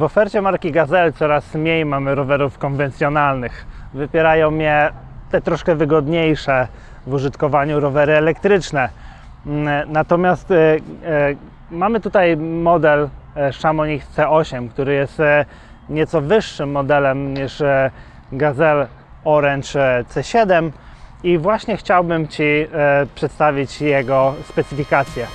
W ofercie marki Gazelle coraz mniej mamy rowerów konwencjonalnych. Wypierają mnie te troszkę wygodniejsze w użytkowaniu rowery elektryczne. Mm, Natomiast e, e, mamy tutaj model e, Chamonix C8, który jest nieco wyższym modelem niż Gazelle Orange e, C7 i właśnie chciałbym Ci przedstawić jego specyfikacje.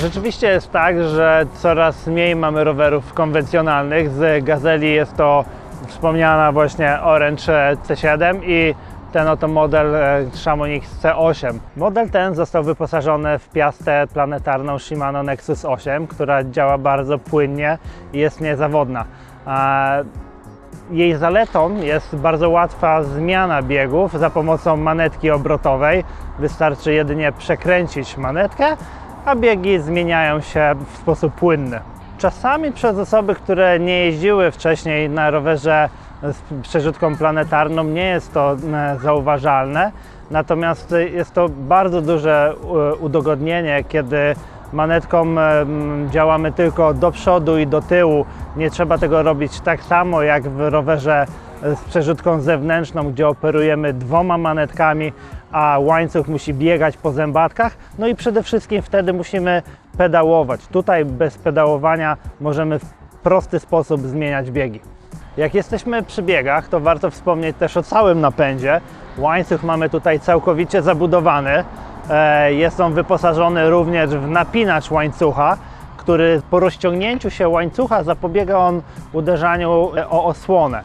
Rzeczywiście jest tak, że coraz mniej mamy rowerów konwencjonalnych. Z Gazeli jest to wspomniana właśnie Orange C7 i ten oto model e, Chamonix C8. Model ten został wyposażony w piastę planetarną Shimano Nexus 8, która działa bardzo płynnie i jest niezawodna. Jej zaletą jest bardzo łatwa zmiana biegów za pomocą manetki obrotowej. Wystarczy jedynie przekręcić manetkę, a biegi zmieniają się w sposób płynny. Czasami przez osoby, które nie jeździły wcześniej na rowerze z przerzutką planetarną, nie jest to e, zauważalne. Natomiast jest to bardzo duże e, udogodnienie, kiedy manetką działamy tylko do przodu i do tyłu. Nie trzeba tego robić tak samo jak w rowerze z przerzutką zewnętrzną, gdzie operujemy dwoma manetkami, a łańcuch musi biegać po zębatkach. No i przede wszystkim wtedy musimy pedałować. Tutaj bez pedałowania możemy w prosty sposób zmieniać biegi. Jak jesteśmy przy biegach, to warto wspomnieć też o całym napędzie. Łańcuch mamy tutaj całkowicie zabudowany. E, Jest on wyposażony również w napinacz łańcucha, który po rozciągnięciu się łańcucha zapobiega on uderzaniu e, o osłonę.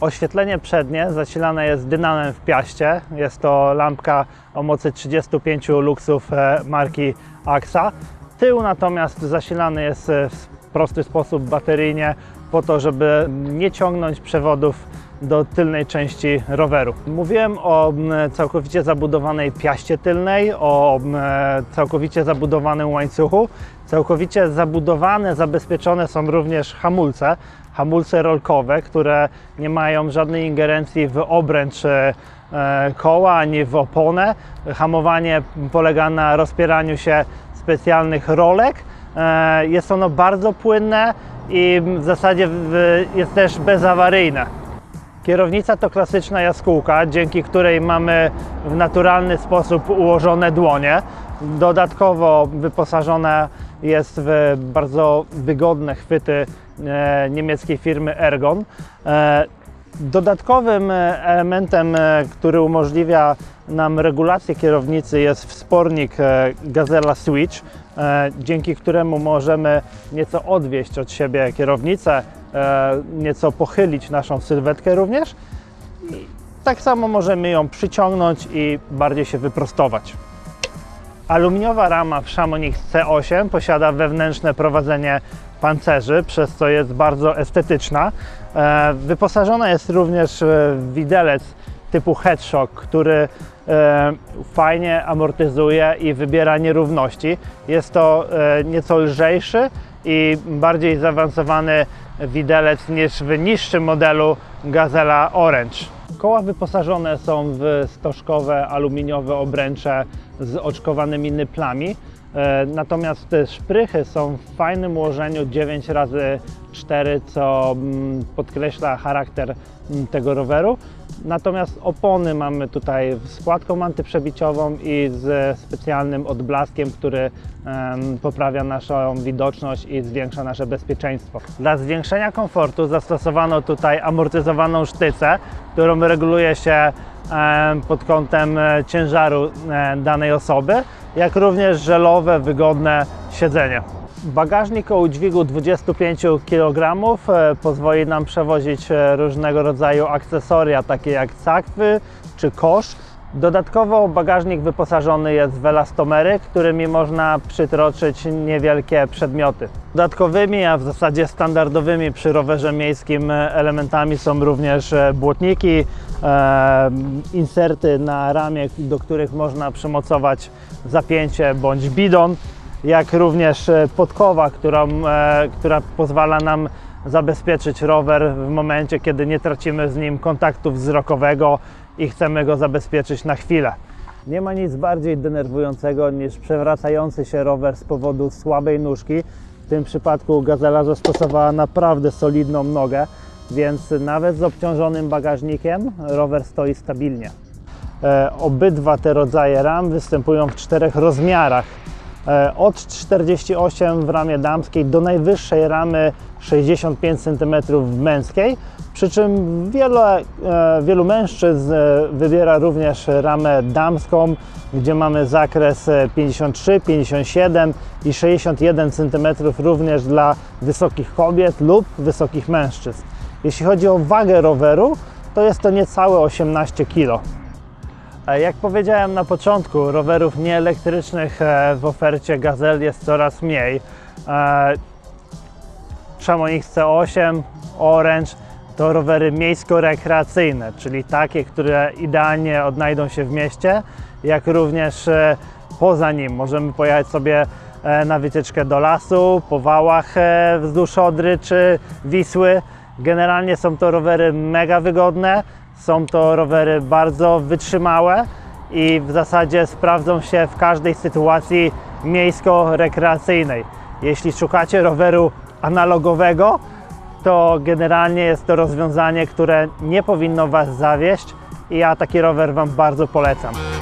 Oświetlenie przednie zasilane jest dynamem w piaście. Jest to lampka o mocy 35 luksów e, marki AXA. Tył natomiast zasilany jest e, w prosty sposób bateryjnie po to, żeby nie ciągnąć przewodów do tylnej części roweru. Mówiłem o całkowicie zabudowanej piaście tylnej, o całkowicie zabudowanym łańcuchu. Całkowicie zabudowane, zabezpieczone są również hamulce, hamulce rolkowe, które nie mają żadnej ingerencji w obręcz e, koła ani w oponę. Hamowanie polega na rozpieraniu się specjalnych rolek. E, Jest ono bardzo płynne i w zasadzie jest też bezawaryjne. Kierownica to klasyczna jaskółka, dzięki której mamy w naturalny sposób ułożone dłonie. Dodatkowo wyposażona jest w bardzo wygodne chwyty e, niemieckiej firmy Ergon. E, Dodatkowym e, elementem, który umożliwia nam regulację kierownicy jest wspornik Gazella Switch, dzięki któremu możemy nieco odwieść od siebie kierownicę, e, nieco pochylić naszą sylwetkę również. Tak samo możemy ją przyciągnąć i bardziej się wyprostować. Aluminiowa rama w Chamonix C8 posiada wewnętrzne prowadzenie pancerzy, przez co jest bardzo estetyczna. E, Wyposażona jest również w widelec typu headshock, który e, fajnie amortyzuje i wybiera nierówności. Jest to e, nieco lżejszy i bardziej zaawansowany widelec niż w niższym modelu Gazela Orange. Koła wyposażone są w stożkowe aluminiowe obręcze z oczkowanymi nyplami. E, Natomiast te szprychy są w fajnym ułożeniu 9 razy 4 co mm, podkreśla charakter mm, tego roweru. Natomiast opony mamy tutaj z składką antyprzebiciową i z specjalnym odblaskiem, który poprawia naszą widoczność i zwiększa nasze bezpieczeństwo. Dla zwiększenia komfortu zastosowano tutaj amortyzowaną sztycę, którą reguluje się pod kątem e, ciężaru e, danej osoby, jak również żelowe, wygodne siedzenie. Bagażnik o udźwigu 25 kg e, pozwoli nam przewozić e, różnego rodzaju akcesoria, takie jak cakwy czy kosz. Dodatkowo bagażnik wyposażony jest w elastomery, którymi można przytroczyć niewielkie przedmioty. Dodatkowymi, a w zasadzie standardowymi przy rowerze miejskim e, elementami są również błotniki, inserty na ramię, do których można przymocować zapięcie bądź bidon jak również e, podkowa, którą, e, która pozwala nam zabezpieczyć rower w momencie, kiedy nie tracimy z nim kontaktu wzrokowego i chcemy go zabezpieczyć na chwilę. Nie ma nic bardziej denerwującego niż przewracający się rower z powodu słabej nóżki. W tym przypadku Gazela zastosowała naprawdę solidną nogę, więc nawet z obciążonym bagażnikiem rower stoi stabilnie. E, Obydwa te rodzaje ram występują w czterech rozmiarach. E, Od 48 w ramie damskiej do najwyższej ramy 65 cm w męskiej. Przy czym wielu, e, wielu mężczyzn e, wybiera również ramę damską, gdzie mamy zakres e, 53, 57 i 61 cm również dla wysokich kobiet lub wysokich mężczyzn. Jeśli chodzi o wagę roweru, to jest to niecałe 18 kg. E, Jak powiedziałem na początku, rowerów nieelektrycznych e, w ofercie Gazelle jest coraz mniej. E, Chamonix C8, Orange to rowery miejsko-rekreacyjne, czyli takie, które idealnie odnajdą się w mieście, jak również e, poza nim. Możemy pojechać sobie e, na wycieczkę do lasu, po wałach e, wzdłuż Odry czy Wisły. Generalnie są to rowery mega wygodne, są to rowery bardzo wytrzymałe i w zasadzie sprawdzą się w każdej sytuacji miejsko-rekreacyjnej. Jeśli szukacie roweru analogowego, to generalnie jest to rozwiązanie, które nie powinno Was zawieść i ja taki rower Wam bardzo polecam.